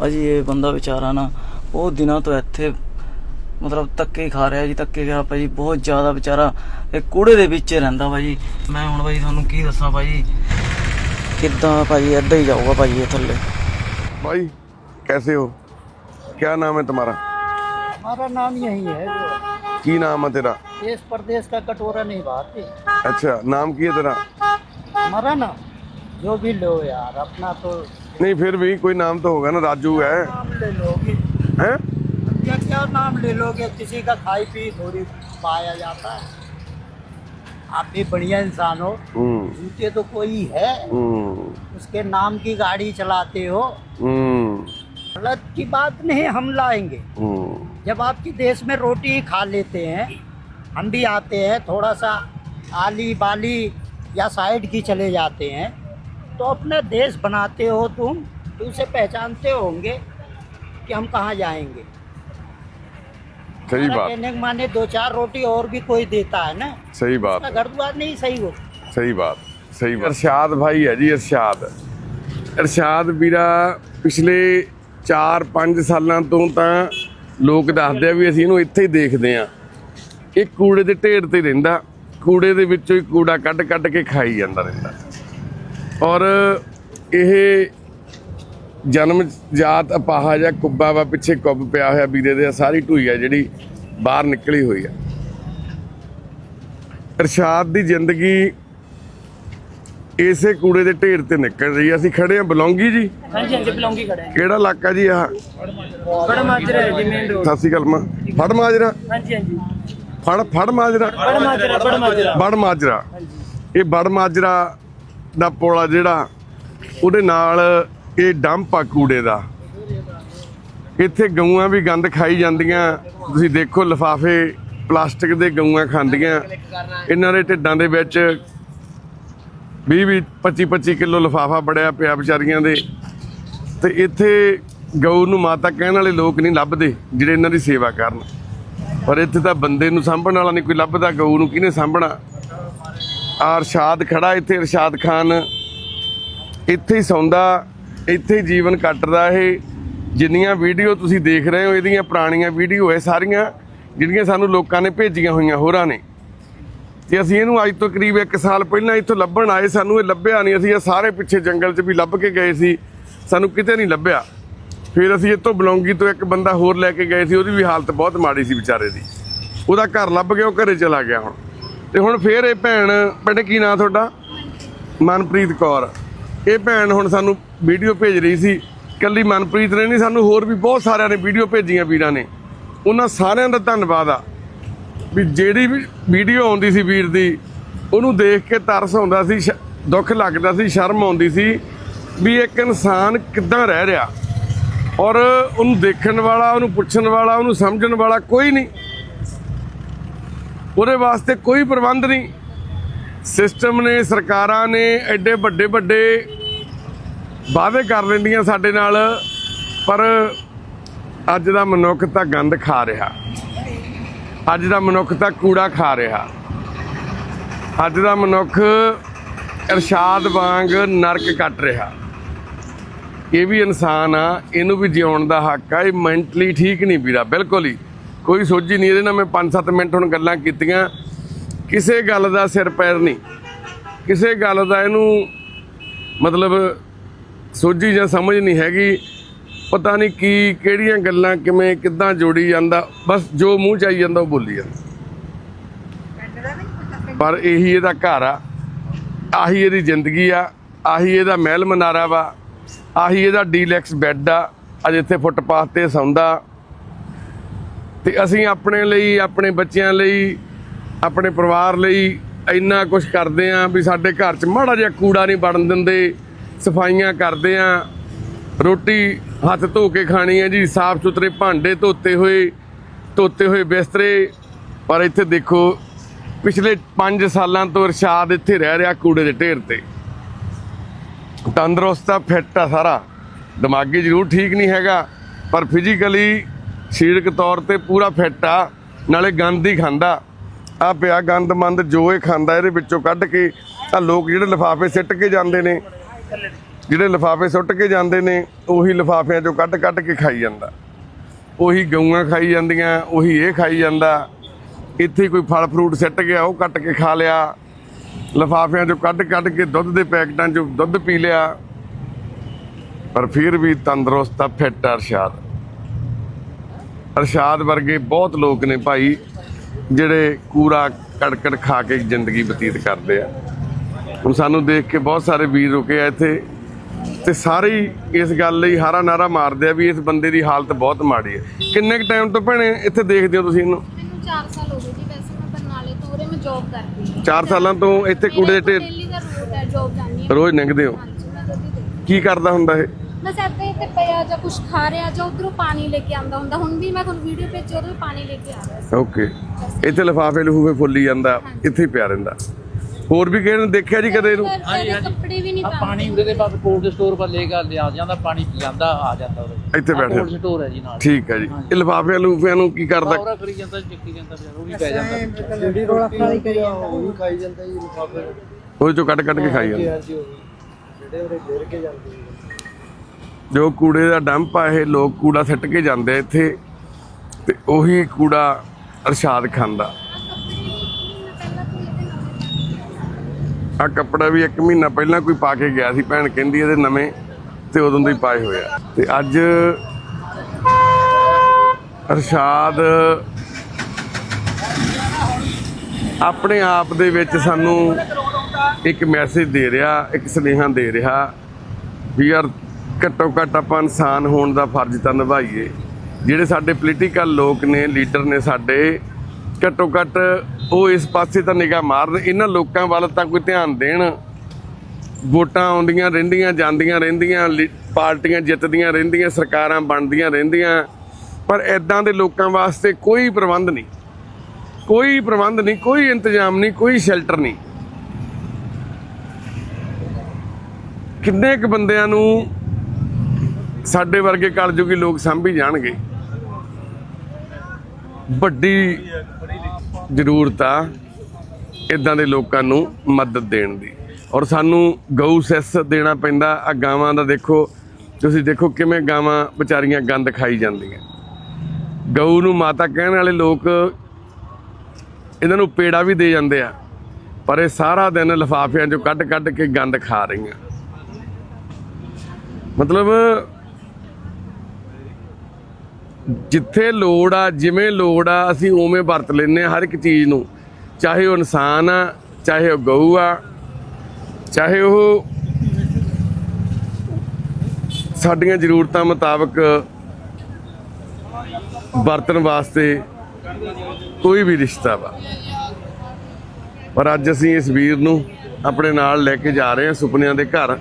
ਭਾਜੀ ਇਹ ਬੰਦਾ ਵਿਚਾਰਾ ਨਾ ਬਹੁਤ ਦਿਨਾਂ ਤੋਂ ਇੱਥੇ ਮਤਲਬ ਧੱਕੇ ਹੀ ਖਾ ਰਿਹਾ ਜੀ ਧੱਕੇ ਖਾ ਭਾਜੀ ਬਹੁਤ ਜ਼ਿਆਦਾ ਵਿਚਾਰਾ ਇਹ ਕੂੜੇ ਦੇ ਵਿੱਚ ਹੀ ਰਹਿੰਦਾ ਭਾਜੀ ਮੈਂ ਹੁਣ ਭਾਜੀ ਤੁਹਾਨੂੰ ਕੀ ਦੱਸਾਂ ਭਾਜੀ ਕਿੱਦਾਂ ਭਾਜੀ ਏਦਾਂ ਹੀ ਜਾਊਗਾ ਭਾਜੀ ਇਹ ਥੱਲੇ भाई कैसे हो क्या नाम है तुम्हारा हमारा नाम यही है जो की नाम है तेरा देश प्रदेश का कटोरा नहीं भाते अच्छा नाम की है तेरा हमारा ना जो भी लो यार अपना तो नहीं फिर भी कोई नाम तो होगा ना राजू है। नाम ले लोगे? हैं? क्या क्या नाम ले लोगे? किसी का खाई पी थोड़ी पाया जाता है। आप भी बढ़िया इंसान हो। हम्म। झूठे तो कोई है। हम्म। उसके नाम की गाड़ी चलाते हो। हम्म। गलत की बात नहीं हम लाएँगे। हम्म। जब आपके देश में रोटी खा लेते हैं हम भी आते हैं थोड़ा सा आली बाली या साइड की चले जाते हैं तो अपना देश बनाते हो तुम तो उसे पहचानते होंगे कि हम कहाँ जाएंगे सही हमारा बात कहने के माने दो चार रोटी और भी कोई देता है ना सही बात उसका घर द्वार नहीं सही हो ਸਹੀ ਬਾਤ ਸਹੀ ਬਾਤ ਅਰਸ਼ਾਦ ਭਾਈ ਹੈ ਜੀ ਅਰਸ਼ਾਦ ਅਰਸ਼ਾਦ ਵੀਰਾ ਪਿਛਲੇ 4-5 ਸਾਲਾਂ ਤੋਂ ਤਾਂ ਲੋਕ ਦੱਸਦੇ ਆ ਵੀ ਅਸੀਂ ਇਹਨੂੰ ਇੱਥੇ ਹੀ ਦੇਖਦੇ ਆ ਇਹ ਕੂੜੇ ਦੇ ਢੇਰ ਤੇ ਰਹਿੰਦਾ ਕੂੜੇ ਦੇ ਵਿੱਚੋਂ ਹੀ ਕੂੜਾ ਕੱਢ ਕੱਢ ਕੇ ਖਾਈ ਜਾਂਦਾ ਰਹਿੰਦਾ ਔਰ ਇਹ ਜਨਮ ਜਾਤ ਅਪਾਹਾ ਜਾਂ ਕੁੱਬਾ ਵਾ ਪਿੱਛੇ ਕੁੱਬ ਪਿਆ ਹੋਇਆ ਵੀਰੇ ਦੇ ਸਾਰੀ ਢੂਈ ਆ ਜਿਹੜੀ ਬਾਹਰ ਨਿਕਲੀ ਹੋਈ ਆ। ਇਰਸ਼ਾਦ ਦੀ ਜ਼ਿੰਦਗੀ ਇਸੇ ਕੂੜੇ ਦੇ ਢੇਰ ਤੇ ਨਿਕਲ ਰਹੀ ਅਸੀਂ ਖੜੇ ਆ ਬਲੌਂਗੀ ਜੀ? ਹਾਂਜੀ ਹਾਂਜੀ ਬਲੌਂਗੀ ਖੜੇ ਆ। ਕਿਹੜਾ ਇਲਾਕਾ ਜੀ ਆਹ ਫੜ ਮਾਜਰਾ ਜੀ ਮੇਨ ਰੋਡ ਸਤਿ ਸ਼੍ਰੀ ਅਕਾਲ ਮਾਂ। ਫੜ ਮਾਜਰਾ? ਹਾਂਜੀ ਹਾਂਜੀ। ਫੜ ਫੜ ਮਾਜਰਾ? ਫੜ ਮਾਜਰਾ ਫੜ ਮਾਜਰਾ। ਇਹ ਬੜ ਮਾਜਰਾ ਦਾ ਪੋਲਾ ਜਿਹੜਾ, ਉਹਦੇ ਨਾਲ ਇਹ ਡੰਪ ਆ ਕੂੜੇ ਦਾ। ਇੱਥੇ ਗਊਆਂ ਵੀ ਗੰਦ ਖਾਈ ਜਾਂਦੀਆਂ। ਤੁਸੀਂ ਦੇਖੋ ਲਫਾਫੇ ਪਲਾਸਟਿਕ ਦੇ ਗਊਆਂ ਖਾਂਦੀਆਂ। ਇਹਨਾਂ ਦੇ ਢਿੱਡਾਂ ਦੇ ਵਿੱਚ 20 20 25 25 ਕਿਲੋ ਲਫਾਫਾ ਬੜਿਆ ਪਿਆ ਵਿਚਾਰੀਆਂ ਦੇ। ਤੇ ਇੱਥੇ ਗਊ ਨੂੰ ਮਾਤਾ ਕਹਿਣ ਵਾਲੇ ਲੋਕ ਨਹੀਂ ਲੱਭਦੇ, ਜਿਹੜੇ ਇਹਨਾਂ ਦੀ ਸੇਵਾ ਕਰਨ। ਪਰ ਇੱਥੇ ਤਾਂ ਬੰਦੇ ਨੂੰ ਸਾਂਭਣ ਵਾਲਾ ਨਹੀਂ ਕੋਈ ਲੱਭਦਾ, ਗਊ ਨੂੰ ਕਿਹਨੇ ਸਾਂਭਣਾ? ਅਰਸ਼ਾਦ ਖੜਾ ਇੱਥੇ, ਅਰਸ਼ਾਦ ਖਾਨ। ਇੱਥੇ ਹੀ ਸੌਂਦਾ, ਇੱਥੇ ਹੀ ਜੀਵਨ ਕੱਟਦਾ ਇਹ। ਜਿੰਨੀਆਂ ਵੀਡੀਓ ਤੁਸੀਂ ਦੇਖ ਰਹੇ ਹੋ, ਇਹਦੀਆਂ ਪੁਰਾਣੀਆਂ ਵੀਡੀਓ ਹੈ, ਸਾਰੀਆਂ ਜਿਹੜੀਆਂ ਸਾਨੂੰ ਲੋਕਾਂ ਨੇ ਭੇਜੀਆਂ ਹੋਈਆਂ ਹੋਰਾਂ ਨੇ। ਤੇ ਅਸੀਂ ਇਹਨੂੰ ਅੱਜ ਤੋਂ ਕਰੀਬ 1 ਸਾਲ ਪਹਿਲਾਂ ਇੱਥੋਂ ਲੱਭਣ ਆਏ, ਸਾਨੂੰ ਇਹ ਲੱਭਿਆ ਨਹੀਂ। ਅਸੀਂ ਇਹ ਸਾਰੇ ਪਿੱਛੇ ਜੰਗਲ 'ਚ ਵੀ ਲੱਭ ਕੇ ਗਏ ਸੀ। ਸਾਨੂੰ ਕਿਤੇ ਨਹੀਂ ਲੱਭਿਆ। ਫਿਰ ਅਸੀਂ ਇੱਥੋਂ ਬਲੌਂਗੀ ਤੋਂ ਇੱਕ ਬੰਦਾ ਹੋਰ ਲੈ ਕੇ ਗਏ ਸੀ, ਉਹਦੀ ਵੀ ਹਾਲਤ ਬਹੁਤ ਮਾੜੀ ਸੀ ਵਿਚਾਰੇ ਦੀ। ਉਹਦਾ ਘਰ ਲੱਭ ਗਿਆ ਉਹ ਘਰੇ ਚਲਾ ਗਿਆ ਹੁਣ। ਤੇ ਹੁਣ ਫੇਰ ਇਹ ਭੈਣ ਪਿੰਡ ਕੀ ਨਾਂ ਤੁਹਾਡਾ? ਮਨਪ੍ਰੀਤ ਕੌਰ। ਇਹ ਭੈਣ ਹੁਣ ਸਾਨੂੰ ਵੀਡੀਓ ਭੇਜ ਰਹੀ ਸੀ। ਕੱਲੀ ਮਨਪ੍ਰੀਤ ਨੇ ਨਹੀਂ, ਸਾਨੂੰ ਹੋਰ ਵੀ ਬਹੁਤ ਸਾਰਿਆਂ ਨੇ ਵੀਡੀਓ ਭੇਜੀਆਂ ਵੀਰਾਂ ਨੇ। ਉਹਨਾਂ ਸਾਰਿਆਂ ਦਾ ਧੰਨਵਾਦ ਆ। ਵੀ ਜਿਹੜੀ ਵੀ ਵੀਡੀਓ ਆਉਂਦੀ ਸੀ ਵੀਰ ਦੀ, ਉਹਨੂੰ ਦੇਖ ਕੇ ਤਰਸ ਆਉਂਦਾ ਸੀ, ਸ਼- ਦੁੱਖ ਲੱਗਦਾ ਸੀ, ਸ਼ਰਮ ਆਉਂਦੀ ਸੀ ਵੀ ਇੱਕ ਇਨਸਾਨ ਕਿੱਦਾਂ ਰਹਿ ਰਿਹਾ। ਔਰ ਉਹਨੂੰ ਦੇਖਣ ਵਾਲਾ, ਉਹਨੂੰ ਪੁੱਛਣ ਵਾਲਾ, ਉਹਨੂੰ ਸਮਝਣ ਵਾਲਾ ਕੋਈ ਨਹੀਂ। ਉਹਦੇ ਵਾਸਤੇ ਕੋਈ ਪ੍ਰਬੰਧ ਨਹੀਂ। ਸਿਸਟਮ ਨੇ, ਸਰਕਾਰਾਂ ਨੇ ਐਡੇ ਵੱਡੇ ਵੱਡੇ ਵਾਅਦੇ ਕਰ ਲੈਂਦੀਆਂ ਸਾਡੇ ਨਾਲ, ਪਰ ਅੱਜ ਦਾ ਮਨੁੱਖ ਤਾਂ ਗੰਦ ਖਾ ਰਿਹਾ। ਅੱਜ ਦਾ ਮਨੁੱਖ ਤਾਂ ਕੂੜਾ ਖਾ ਰਿਹਾ। ਅੱਜ ਦਾ ਮਨੁੱਖ ਇਰਸ਼ਾਦ ਵਾਂਗ ਨਰਕ ਕੱਟ ਰਿਹਾ। ਇਹ ਵੀ ਇਨਸਾਨ ਆ, ਇਹਨੂੰ ਵੀ ਜਿਉਣ ਦਾ ਹੱਕ ਆ, ਇਹ ਮੈਂਟਲੀ ਠੀਕ ਨਹੀਂ ਵੀਰਾ, ਬਿਲਕੁਲ ਹੀ। ਕੋਈ ਸੋਝੀ ਨਹੀਂ ਇਹਦੇ ਨਾਲ ਮੈਂ 5-7 ਮਿੰਟ ਹੁਣ ਗੱਲਾਂ ਕੀਤੀਆਂ। ਕਿਸੇ ਗੱਲ ਦਾ ਸਿਰ ਪੈਰ ਨਹੀਂ। ਕਿਸੇ ਗੱਲ ਦਾ ਇਹਨੂੰ ਮਤਲਬ ਸੋਝੀ ਜਾਂ ਸਮਝ ਨਹੀਂ ਹੈਗੀ। ਪਤਾ ਨਹੀਂ ਕੀ, ਕਿਹੜੀਆਂ ਗੱਲਾਂ ਕਿਵੇਂ, ਕਿੱਦਾਂ ਜੋੜੀ ਜਾਂਦਾ। ਬਸ ਜੋ ਮੂੰਹ ਚ ਆਈ ਜਾਂਦਾ ਉਹ ਬੋਲੀ ਜਾਂਦਾ। ਪਰ ਇਹੀ ਇਹਦਾ ਘਰ ਆ। ਆਹੀ ਇਹਦੀ ਜ਼ਿੰਦਗੀ ਆ। ਆਹੀ ਇਹਦਾ ਮਹਿਲ ਮਨਾਰਾ ਵਾ। ਆਹੀ ਇਹਦਾ ਡੀਲੈਕਸ ਬੈੱਡ ਆ। ਅੱਜ ਇੱਥੇ ਫੁੱਟਪਾਥ ਤੇ ਸੌਂਦਾ। ਤੇ ਅਸੀਂ ਆਪਣੇ ਲਈ, ਆਪਣੇ ਬੱਚਿਆਂ ਲਈ, ਆਪਣੇ ਪਰਿਵਾਰ ਲਈ ਇੰਨਾ ਕੁਝ ਕਰਦੇ ਆਂ ਵੀ ਸਾਡੇ ਘਰ 'ਚ ਮਾੜਾ ਜਿਹਾ ਕੂੜਾ ਨਹੀਂ ਵੜਨ ਦਿੰਦੇ, ਸਫਾਈਆਂ ਕਰਦੇ ਆਂ ਰੋਟੀ ਹੱਥ ਧੋ ਕੇ ਖਾਣੀ ਹੈ ਜੀ ਸਾਫ਼ ਸੁਥਰੇ ਭਾਂਡੇ ਧੋਤੇ ਹੋਏ ਧੋਤੇ ਹੋਏ ਬਿਸਤਰੇ। ਪਰ ਇੱਥੇ ਦੇਖੋ, ਪਿਛਲੇ 5 ਸਾਲਾਂ ਤੋਂ ਇਰਸ਼ਾਦ ਇੱਥੇ ਰਹਿ ਰਿਹਾ ਕੂੜੇ ਦੇ ਢੇਰ ਤੇ। ਤੰਦਰੁਸਤ ਆ, ਫਿੱਟ ਆ ਸਾਰਾ। ਦਿਮਾਗੀ ਜ਼ਰੂਰ ਠੀਕ ਨਹੀਂ ਹੈਗਾ, ਪਰ ਫਿਜ਼ੀਕਲੀ ਸਰੀਰਕ ਤੌਰ ਤੇ ਪੂਰਾ ਫਿੱਟ ਆ, ਨਾਲੇ ਗੰਦ ਹੀ ਖਾਂਦਾ। ਆ ਪਿਆ ਗੰਦ ਮੰਦ ਜੋ ਇਹ ਖਾਂਦਾ, ਇਹਦੇ ਵਿੱਚੋਂ ਕੱਢ ਕੇ ਆ ਲੋਕ ਜਿਹੜੇ ਲਿਫਾਫੇ ਸਿੱਟ ਕੇ ਜਾਂਦੇ ਨੇ, ਜਿਹੜੇ ਲਿਫਾਫੇ ਸੁੱਟ ਕੇ ਜਾਂਦੇ ਨੇ, ਉਹੀ ਲਿਫਾਫਿਆਂ ਚੋਂ ਕੱਢ ਕੱਢ ਕੇ ਖਾਈ ਜਾਂਦਾ। ਉਹੀ ਗਊਆਂ ਖਾਈ ਜਾਂਦੀਆਂ, ਉਹੀ ਇਹ ਖਾਈ ਜਾਂਦਾ। ਇੱਥੇ ਕੋਈ ਫਲ ਫਰੂਟ ਸਿੱਟ ਗਿਆ, ਉਹ ਕੱਟ ਕੇ ਖਾ ਲਿਆ। ਲਿਫਾਫਿਆਂ ਚੋਂ ਕੱਢ ਕੱਢ ਕੇ ਦੁੱਧ ਦੇ ਪੈਕਟਾਂ ਚੋਂ ਦੁੱਧ ਪੀ ਲਿਆ। ਪਰ ਫਿਰ ਵੀ ਤੰਦਰੁਸਤ ਆ, ਫਿੱਟ ਆ ਅਰਸ਼ਾਦ। ਅਰਸ਼ਾਦ ਵਰਗੇ ਬਹੁਤ ਲੋਕ ਨੇ ਭਾਈ ਜਿਹੜੇ ਕੂੜਾ ਕੜਕੜ ਖਾ ਕੇ ਜ਼ਿੰਦਗੀ ਬਤੀਤ ਕਰਦੇ ਆ। ਹੁਣ ਸਾਨੂੰ ਦੇਖ ਕੇ ਬਹੁਤ ਸਾਰੇ ਵੀਰ ਰੁਕੇ ਆ ਇੱਥੇ ਤੇ ਸਾਰੇ ਹੀ ਇਸ ਗੱਲ ਲਈ ਹਾਰਾ ਨਾਰਾ ਮਾਰਦੇ ਆ ਵੀ ਇਸ ਬੰਦੇ ਦੀ ਹਾਲਤ ਬਹੁਤ ਮਾੜੀ ਹੈ। ਕਿੰਨੇ ਕ ਟਾਈਮ ਤੋਂ ਭੈਣੇ ਇੱਥੇ ਦੇਖਦੇ ਹੋ ਤੁਸੀਂ ਇਹਨੂੰ? ਮੈਨੂੰ 4 ਸਾਲ ਹੋ ਗਏ ਜੀ ਵੈਸੇ ਮੈਂ ਬਰਨਾਲੇ ਤੋਂ ਉਰੇ ਮੈਂ ਜੌਬ ਕਰਦੀ ਹਾਂ। 4 ਸਾਲਾਂ ਤੋਂ ਇੱਥੇ ਕੂੜੇ ਦੇ ਢੇਰ ਡੇਲੀ ਦਾ ਰੂਟ ਹੈ ਜੌਬ ਜਾਂਦੀ ਹਾਂ। ਰੋਜ਼ ਨਿਕਦੇ ਹੋ? ਹਾਂਜੀ ਮੈਂ ਕੀ ਕਰਦਾ ਹੁੰਦਾ ਇਹ? ਬਸ ਏਦਾਂ ਹੀ ਤੇ ਪਿਆ ਜਾਂ ਕੁਝ ਖਾ ਰਿਹਾ ਜਾਂ ਉਧਰੋਂ ਪਾਣੀ ਲੈ ਕੇ ਆਉਂਦਾ ਹੁੰਦਾ ਹੁਣ ਵੀ ਮੈਂ ਤੁਹਾਨੂੰ ਵੀਡੀਓ ਭੇਜੀ ਵੀ ਪਾਣੀ ਲੈ ਕੇ ਆ ਰਿਹਾ ਸੀ। ਓਕੇ। ਇੱਥੇ ਲਿਫਾਫੇ ਲਹੂਫੇ ਫੁੱਲੀ ਜਾਂਦਾ ਇੱਥੇ ਹੀ ਪਿਆ ਰਹਿੰਦਾ। ਹੋਰ ਵੀ ਕਿਸੇ ਨੇ ਦੇਖਿਆ ਜੀ ਕਦੇ ਇਹਨੂੰ? ਪਰ ਇਹਦੇ ਕੱਪੜੇ ਵੀ ਨਹੀਂ ਆ ਪਾਉਂਦੇ। ਪਾਣੀ ਉਹਦੇ ਦੇ ਬਾਅਦ ਕੋਲਡ ਸਟੋਰ ਪਰ ਲੈ ਕੇ ਲਿਆ ਜਾਂਦਾ ਪਾਣੀ ਪੀ ਜਾਂਦਾ ਆ ਜਾਂਦਾ ਉਹਦੇ ਇੱਥੇ ਬੈਠ। ਕੋਲਡ ਜਾ। ਸਟੋਰ ਹੈ ਜੀ ਨਾਲ। ਠੀਕ ਹੈ ਜੀ। ਇਹ ਲਿਫਾਫਿਆਂ ਲਹੂਫਿਆਂ ਨੂੰ ਕੀ ਕਰਦਾ? ਔਰਾ ਕਰੀ ਜਾਂਦਾ ਚੱਕੀ ਜਾਂਦਾ ਫਿਰ ਉਹ ਵੀ ਪੈ ਜਾਂਦਾ। ਉਹਦੇ ਚੋਂ ਕੱਢ ਕੱਢ ਕੇ ਖਾਈ ਜਾਂਦਾ। ਜੋ ਕੂੜੇ ਦਾ ਡੰਪ ਆ, ਇਹ ਲੋਕ ਕੂੜਾ ਸਿੱਟ ਕੇ ਜਾਂਦੇ ਇੱਥੇ ਤੇ ਉਹੀ ਕੂੜਾ ਅਰਸ਼ਾਦ ਖਾਂਦਾ ਆ ਕੱਪੜਾ ਵੀ 1 ਮਹੀਨਾ ਪਹਿਲਾਂ ਕੋਈ ਪਾ ਕੇ ਗਿਆ ਸੀ, ਭੈਣ ਕਹਿੰਦੀ ਇਹਦੇ ਨਵੇਂ ਤੇ ਉਦੋਂ ਦੇ ਹੀ ਪਾਏ ਹੋਏ ਆ। ਤੇ ਅੱਜ ਅਰਸ਼ਾਦ ਆਪਣੇ ਆਪ ਦੇ ਵਿੱਚ ਸਾਨੂੰ ਇੱਕ ਮੈਸੇਜ ਦੇ ਰਿਹਾ, ਇੱਕ ਸੁਨੇਹਾ ਦੇ ਰਿਹਾ ਵੀ ਯਾਰ ਘੱਟੋ ਘੱਟ ਆਪਾਂ ਇਨਸਾਨ ਹੋਣ ਦਾ ਫਰਜ਼ ਤਾਂ ਨਿਭਾਈਏ। ਜਿਹੜੇ ਸਾਡੇ ਪੋਲੀਟੀਕਲ ਲੋਕ ਨੇ ਲੀਡਰ ਨੇ ਸਾਡੇ, ਘੱਟੋ ਘੱਟ ਉਹ ਇਸ ਪਾਸੇ ਤਾਂ ਨਿਗਾਹ ਮਾਰਨ, ਇਹਨਾਂ ਲੋਕਾਂ ਵੱਲ ਤਾਂ ਕੋਈ ਧਿਆਨ ਦੇਣ। ਵੋਟਾਂ ਆਉਂਦੀਆਂ ਰਹਿੰਦੀਆਂ, ਜਾਂਦੀਆਂ ਰਹਿੰਦੀਆਂ, ਲੀ- ਪਾਰਟੀਆਂ ਜਿੱਤਦੀਆਂ ਰਹਿੰਦੀਆਂ, ਸਰਕਾਰਾਂ ਬਣਦੀਆਂ ਰਹਿੰਦੀਆਂ। ਪਰ ਐਦਾਂ ਦੇ ਲੋਕਾਂ ਵਾਸਤੇ ਕੋਈ ਪ੍ਰਬੰਧ ਨਹੀਂ। ਕੋਈ ਪ੍ਰਬੰਧ ਨਹੀਂ, ਕੋਈ ਇੰਤਜ਼ਾਮ ਨਹੀਂ, ਕੋਈ ਸ਼ੈਲਟਰ ਨਹੀਂ। ਕਿੰਨੇ ਕੁ ਬੰਦਿਆਂ ਨੂੰ ਸਾਡੇ ਵਰਗੇ ਕਲਯੁਗੀ ਲੋਕ ਸੰਭੀ ਜਾਣਗੇ। ਵੱਡੀ ਜ਼ਰੂਰਤ ਆ ਇਦਾਂ ਦੇ ਲੋਕਾਂ ਨੂੰ ਮਦਦ ਦੇਣ ਦੀ। ਔਰ ਸਾਨੂੰ ਗਊ ਸੈਸ ਦੇਣਾ ਪੈਂਦਾ। ਆ ਗਾਵਾਂ ਦਾ ਦੇਖੋ, ਤੁਸੀਂ ਦੇਖੋ ਕਿਵੇਂ ਗਾਵਾਂ ਵਿਚਾਰੀਆਂ ਗੰਦ ਖਾਈ ਜਾਂਦੀਆਂ। ਗਊ ਨੂੰ ਮਾਤਾ ਕਹਿਣ ਵਾਲੇ ਲੋਕ ਇਹਨਾਂ ਨੂੰ ਪੇੜਾ ਵੀ ਦੇ ਜਾਂਦੇ ਆ, ਪਰ ਇਹ ਸਾਰਾ ਦਿਨ ਲਿਫਾਫਿਆਂ ਚੋਂ ਕੱਢ ਕੱਢ ਕੇ ਗੰਦ ਖਾ ਰਹੀਆਂ। ਮਤਲਬ ਜਿੱਥੇ ਲੋੜ ਆ, ਜਿਵੇਂ ਲੋੜ ਆ, ਅਸੀਂ ਉਵੇਂ ਵਰਤ ਲੈਨੇ ਆ ਹਰ ਇੱਕ ਚੀਜ਼ ਨੂੰ। ਚਾਹੇ ਉਹ ਇਨਸਾਨ ਆ, ਚਾਹੇ ਉਹ ਗਊ ਆ, ਚਾਹੇ ਉਹ ਸਾਡੀਆਂ ਜ਼ਰੂਰਤਾਂ ਮੁਤਾਬਕ ਵਰਤਣ ਵਾਸਤੇ ਕੋਈ ਵੀ ਰਿਸ਼ਤਾ ਵਾ। ਪਰ ਅੱਜ ਅਸੀਂ ਇਸ ਵੀਰ ਨੂੰ ਆਪਣੇ ਨਾਲ ਲੈ ਕੇ ਜਾ ਰਹੇ ਹਾਂ, ਸੁਪਨਿਆਂ ਦੇ ਘਰ।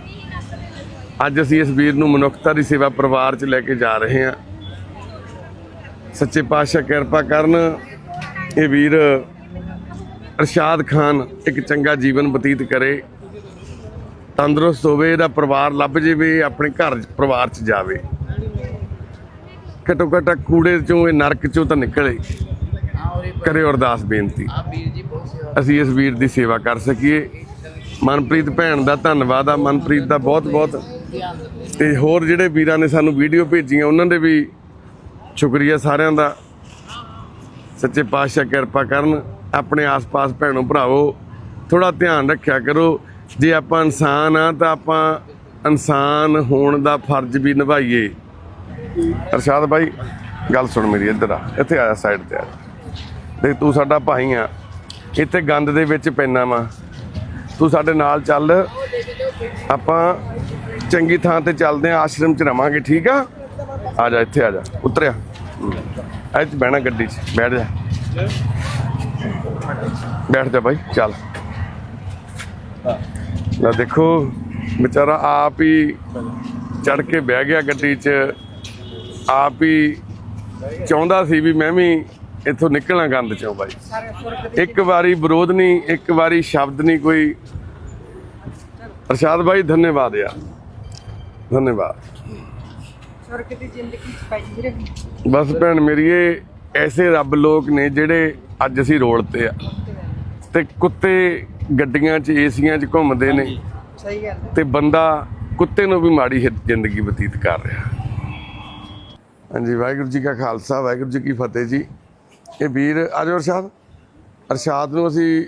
ਅੱਜ ਅਸੀਂ ਇਸ ਵੀਰ ਨੂੰ ਮਨੁੱਖਤਾ ਦੀ ਸੇਵਾ ਪਰਿਵਾਰ 'ਚ ਲੈ ਕੇ ਜਾ ਰਹੇ ਹਾਂ। ਸੱਚੇ ਪਾਤਸ਼ਾਹ ਕਿਰਪਾ ਕਰਨ। ਇਹ ਵੀਰ ਅਰਸ਼ਾਦ ਖਾਨ ਇੱਕ ਚੰਗਾ ਜੀਵਨ ਬਤੀਤ ਕਰੇ। ਤੰਦਰੁਸਤ ਹੋਵੇ, ਇਹਦਾ ਪਰਿਵਾਰ ਲੱਭ ਜਾਵੇ, ਆਪਣੇ ਘਰ ਪਰਿਵਾਰ 'ਚ ਜਾਵੇ। ਘਟੋ ਘਟਾ ਕੂੜੇ ਚੋਂ ਇਹ ਨਰਕ ਚੋਂ ਤਾਂ ਨਿਕਲੇ। ਕਰੇ ਅਰਦਾਸ ਬੇਨਤੀ। ਅਸੀਂ ਇਸ ਵੀਰ ਦੀ ਸੇਵਾ ਕਰ ਸਕੀਏ। ਮਨਪ੍ਰੀਤ ਭੈਣ ਦਾ ਧੰਨਵਾਦ ਆ। ਮਨਪ੍ਰੀਤ ਦਾ ਬਹੁਤ ਬਹੁਤ ਤੇ ਹੋਰ ਜਿਹੜੇ ਵੀਰਾਂ ਨੇ ਸਾਨੂੰ ਵੀਡੀਓ ਭੇਜੀਆਂ, ਉਹਨਾਂ ਦੇ ਵੀ ਸ਼ੁਕਰੀਆ ਸਾਰਿਆਂ ਦਾ। ਸੱਚੇ ਪਾਤਸ਼ਾਹ ਕਿਰਪਾ ਕਰਨ, ਆਪਣੇ ਆਸ-ਪਾਸ ਭੈਣੋ ਭਰਾਵੋ ਥੋੜਾ ਧਿਆਨ ਰੱਖਿਆ ਕਰੋ। ਜੇ ਆਪਾਂ ਇਨਸਾਨ ਆ, ਤਾਂ ਆਪਾਂ ਇਨਸਾਨ ਹੋਣ ਦਾ ਫਰਜ਼ ਵੀ ਨਿਭਾਈਏ। ਅਰਸ਼ਾਦ ਭਾਈ ਗੱਲ ਸੁਣ ਮੇਰੀ ਇੱਧਰ ਆ। ਇੱਥੇ ਆਇਆ ਸਾਈਡ ਤੇ ਆ ਦੇਖ, ਤੂੰ ਸਾਡਾ ਭਾਈ ਆ। ਇੱਥੇ ਗੰਦ ਦੇ ਵਿੱਚ ਪੈਣਾ ਵਾ। ਤੂੰ ਸਾਡੇ ਨਾਲ ਚੱਲ। ਆਪਾਂ ਚੰਗੀ ਥਾਂ ਤੇ ਚੱਲਦੇ ਆ, ਆਸ਼ਰਮ ਚ ਰਵਾਂਗੇ, ਠੀਕ ਆ? ਆ ਜਾ, ਇੱਥੇ ਆ ਜਾ। ਉਤਰਿਆ। ਇੱਥੇ ਬਹਿਣਾ ਗੱਡੀ 'ਚ। ਬੈਠ ਜਾ। ਬੈਠ ਜਾ ਭਾਈ ਚੱਲ। ਲੈ ਦੇਖੋ, ਵਿਚਾਰਾ ਆਪ ਹੀ ਚੜ ਕੇ ਬਹਿ ਗਿਆ ਗੱਡੀ 'ਚ। ਆਪ ਹੀ ਚਾਹੁੰਦਾ ਸੀ ਵੀ ਮੈਂ ਵੀ ਇੱਥੋਂ ਨਿਕਲਣਾ ਗੰਦ ਚੋਂ ਬਾਈ। ਇੱਕ ਵਾਰੀ ਵਿਰੋਧ ਨਹੀਂ, ਇੱਕ ਵਾਰੀ ਸ਼ਬਦ ਨਹੀਂ ਕੋਈ। ਅਰਸ਼ਾਦ ਭਾਈ ਧੰਨਵਾਦ ਯਾਰ। ਧੰਨਵਾਦ। ਬਸ ਭੈਣ ਮੇਰੀਏ ਐਸੇ ਰੱਬ ਲੋਕ ਨੇ ਜਿਹੜੇ ਅੱਜ ਅਸੀਂ ਰੋਡ ਤੇ ਆ। ਤੇ ਕੁੱਤੇ ਗੱਡੀਆਂ 'ਚ ਏਸੀਆਂ 'ਚ ਘੁੰਮਦੇ ਨੇ। ਸਹੀ ਤੇ ਬੰਦਾ ਕੁੱਤੇ ਨੂੰ ਵੀ ਮਾੜੀ ਜ਼ਿੰਦਗੀ ਬਤੀਤ ਕਰ ਰਿਹਾ। ਹਾਂਜੀ ਵਾਹਿਗੁਰੂ ਜੀ ਕਾ ਖਾਲਸਾ ਵਾਹਿਗੁਰੂ ਜੀ ਕੀ ਫਤਿਹ ਜੀ। ਇਹ ਵੀਰ ਅਜੋ ਅਰਸ਼ਾਦ। ਅਰਸ਼ਾਦ ਨੂੰ ਅਸੀਂ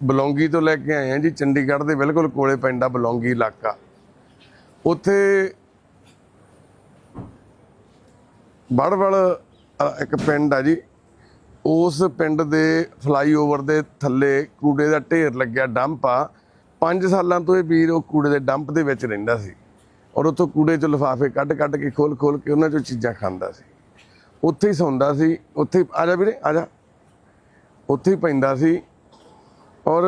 ਬਲੌਂਗੀ ਤੋਂ ਲੈ ਕੇ ਆਏ ਹਾਂ ਜੀ। ਚੰਡੀਗੜ੍ਹ ਦੇ ਬਿਲਕੁਲ ਕੋਲੇ ਪਿੰਡ ਆ ਬਲੌਂਗੀ ਇਲਾਕਾ। ਉੱਥੇ ਬੜਵਲ ਇੱਕ ਪਿੰਡ ਆ ਜੀ। ਉਸ ਪਿੰਡ ਦੇ ਫਲਾਈਓਵਰ ਦੇ ਥੱਲੇ ਕੂੜੇ ਦਾ ਢੇਰ ਲੱਗਿਆ, ਡੰਪ ਆ। 5 ਸਾਲਾਂ ਤੋਂ ਇਹ ਵੀਰ ਉਹ ਕੂੜੇ ਦੇ ਡੰਪ ਦੇ ਵਿੱਚ ਰਹਿੰਦਾ ਸੀ ਔਰ ਉੱਥੋਂ ਕੂੜੇ ਚੋਂ ਲਿਫਾਫੇ ਕੱਢ ਕੱਢ ਕੇ ਖੋਲ ਖੋਲ ਕੇ ਉਹਨਾਂ ਚੋਂ ਚੀਜ਼ਾਂ ਖਾਂਦਾ ਸੀ। ਉੱਥੇ ਹੀ ਸੌਂਦਾ ਸੀ, ਉੱਥੇ ਹੀ, ਆ ਜਾ ਵੀਰੇ, ਆ ਜਾ। ਉੱਥੇ ਹੀ ਪੈਂਦਾ ਸੀ ਔਰ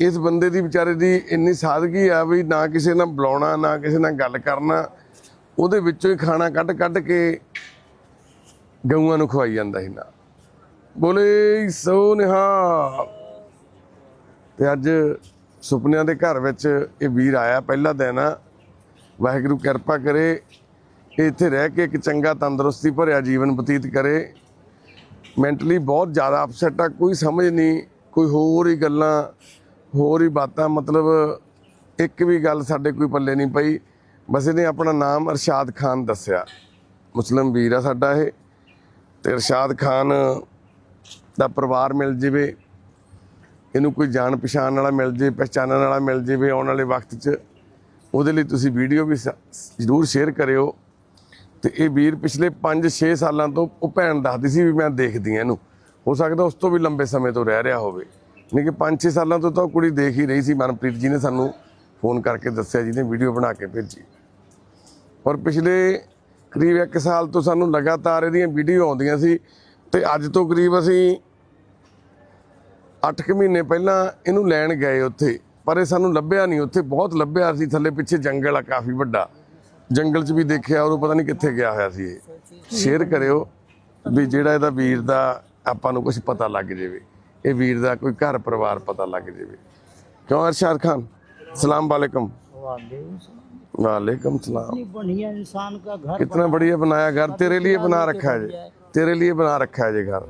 ਇਸ ਬੰਦੇ ਦੀ ਵਿਚਾਰੇ ਦੀ ਇੰਨੀ ਸਾਦਗੀ ਆ ਵੀ ਨਾ ਕਿਸੇ ਨਾਲ ਬੁਲਾਉਣਾ, ਨਾ ਕਿਸੇ ਨਾਲ ਗੱਲ ਕਰਨਾ ਉਹਦੇ ਵਿੱਚੋਂ ਹੀ ਖਾਣਾ ਕੱਢ ਕੱਢ ਕੇ ਗਊਆਂ ਨੂੰ ਖਵਾਈ ਜਾਂਦਾ ਸੀ ਨਾ ਬੋਲੇ ਸੋ ਨਿਹਾ। ਤੇ ਅੱਜ ਸੁਪਨਿਆਂ ਦੇ ਘਰ ਵਿੱਚ ਇਹ ਵੀਰ ਆਇਆ ਪਹਿਲਾ ਦਿਨ। ਆ ਵਾਹਿਗੁਰੂ ਕਿਰਪਾ ਕਰੇ, ਇਹ ਇੱਥੇ ਰਹਿ ਕੇ ਇੱਕ ਚੰਗਾ ਤੰਦਰੁਸਤੀ ਭਰਿਆ ਜੀਵਨ ਬਤੀਤ ਕਰੇ। ਮੈਂਟਲੀ ਬਹੁਤ ਜ਼ਿਆਦਾ ਅਪਸੈਟ ਆ, ਕੋਈ ਸਮਝ ਨਹੀਂ, ਕੋਈ ਹੋਰ ਹੀ ਗੱਲਾਂ, ਹੋਰ ਹੀ ਬਾਤਾਂ, ਮਤਲਬ ਇੱਕ ਵੀ ਗੱਲ ਸਾਡੇ ਕੋਈ ਪੱਲੇ ਨਹੀਂ ਪਈ। ਬਸ ਇਹਨੇ ਆਪਣਾ ਨਾਮ ਅਰਸ਼ਾਦ ਖਾਨ ਦੱਸਿਆ। ਮੁਸਲਮ ਵੀਰ ਆ ਸਾਡਾ ਇਹ। ਤੇ ਅਰਸ਼ਾਦ ਖਾਨ ਦਾ ਪਰਿਵਾਰ ਮਿਲ ਜਾਵੇ। ਇਹਨੂੰ ਕੋਈ ਜਾਣ ਪਛਾਣ ਵਾਲਾ ਮਿਲ ਜੇ ਪਹਿਚਾਨਣ ਵਾਲਾ ਮਿਲ ਜਾਵੇ ਆਉਣ ਵਾਲੇ ਵਕਤ 'ਚ। ਉਹਦੇ ਲਈ ਤੁਸੀਂ ਵੀਡੀਓ ਵੀ ਸ- ਜ਼ਰੂਰ ਸ਼ੇਅਰ ਕਰਿਓ। ਤੇ ਇਹ ਵੀਰ ਪਿਛਲੇ 5-6 ਸਾਲਾਂ ਤੋਂ ਉਹ ਭੈਣ ਦੱਸਦੀ ਸੀ ਵੀ ਮੈਂ ਦੇਖਦੀ ਆ ਇਹਨੂੰ। ਹੋ ਸਕਦਾ ਉਸ ਤੋਂ ਵੀ ਲੰਬੇ ਸਮੇਂ ਤੋਂ ਰਹਿ ਰਿਹਾ ਹੋਵੇ। ਨਹੀਂ ਕਿ 5-6 ਸਾਲਾਂ ਤੋਂ ਤਾਂ ਉਹ ਕੁੜੀ ਦੇਖ ਹੀ ਰਹੀ ਸੀ। ਮਨਪ੍ਰੀਤ ਜੀ ਨੇ ਸਾਨੂੰ ਫੋਨ ਕਰਕੇ ਦੱਸਿਆ, ਜਿਹਨੇ ਵੀਡੀਓ ਬਣਾ ਕੇ ਭੇਜੀ। ਔਰ ਪਿਛਲੇ ਕਰੀਬ ਇੱਕ ਸਾਲ ਤੋਂ ਸਾਨੂੰ ਲਗਾਤਾਰ ਇਹਦੀਆਂ ਵੀਡੀਓ ਆਉਂਦੀਆਂ ਸੀ ਤੇ ਅੱਜ ਤੋਂ ਕਰੀਬ ਅਸੀਂ 8 ਮਹੀਨੇ ਪਹਿਲਾਂ ਇਹਨੂੰ ਲੈਣ ਗਏ ਉੱਥੇ, ਪਰ ਇਹ ਸਾਨੂੰ ਲੱਭਿਆ ਨਹੀਂ ਉੱਥੇ, ਬਹੁਤ ਲੱਭਿਆ ਸੀ ਥੱਲੇ ਪਿੱਛੇ ਜੰਗਲ ਆ ਕਾਫੀ ਵੱਡਾ। ਜੰਗਲ 'ਚ ਵੀ ਦੇਖਿਆ ਉਹ ਪਤਾ ਨਹੀਂ ਕਿੱਥੇ ਗਿਆ ਹੋਇਆ ਸੀ ਇਹ। ਸ਼ੇਅਰ ਕਰਿਓ ਵੀ ਜਿਹੜਾ ਇਹਦਾ ਵੀਰ ਦਾ ਆਪਾਂ ਨੂੰ ਕੁਝ ਪਤਾ ਲੱਗ ਜਾਵੇ। ਇਹ ਵੀਰ ਦਾ ਕੋਈ ਘਰ ਪਰਿਵਾਰ ਪਤਾ ਲੱਗ ਜਾਵੇ। ਕਿਉਂ ਅਰਸ਼ਾਦ ਖਾਨ? ਸਲਾਮ ਵਾਲੇਕਮ। ਵਾਲੇਕਮ वालेकुम सलाम इतनी बढ़िया इंसान का घर कितना बढ़िया बनाया घर तेरे लिए बना रखा है जी तेरे लिए बना रखा है ये घर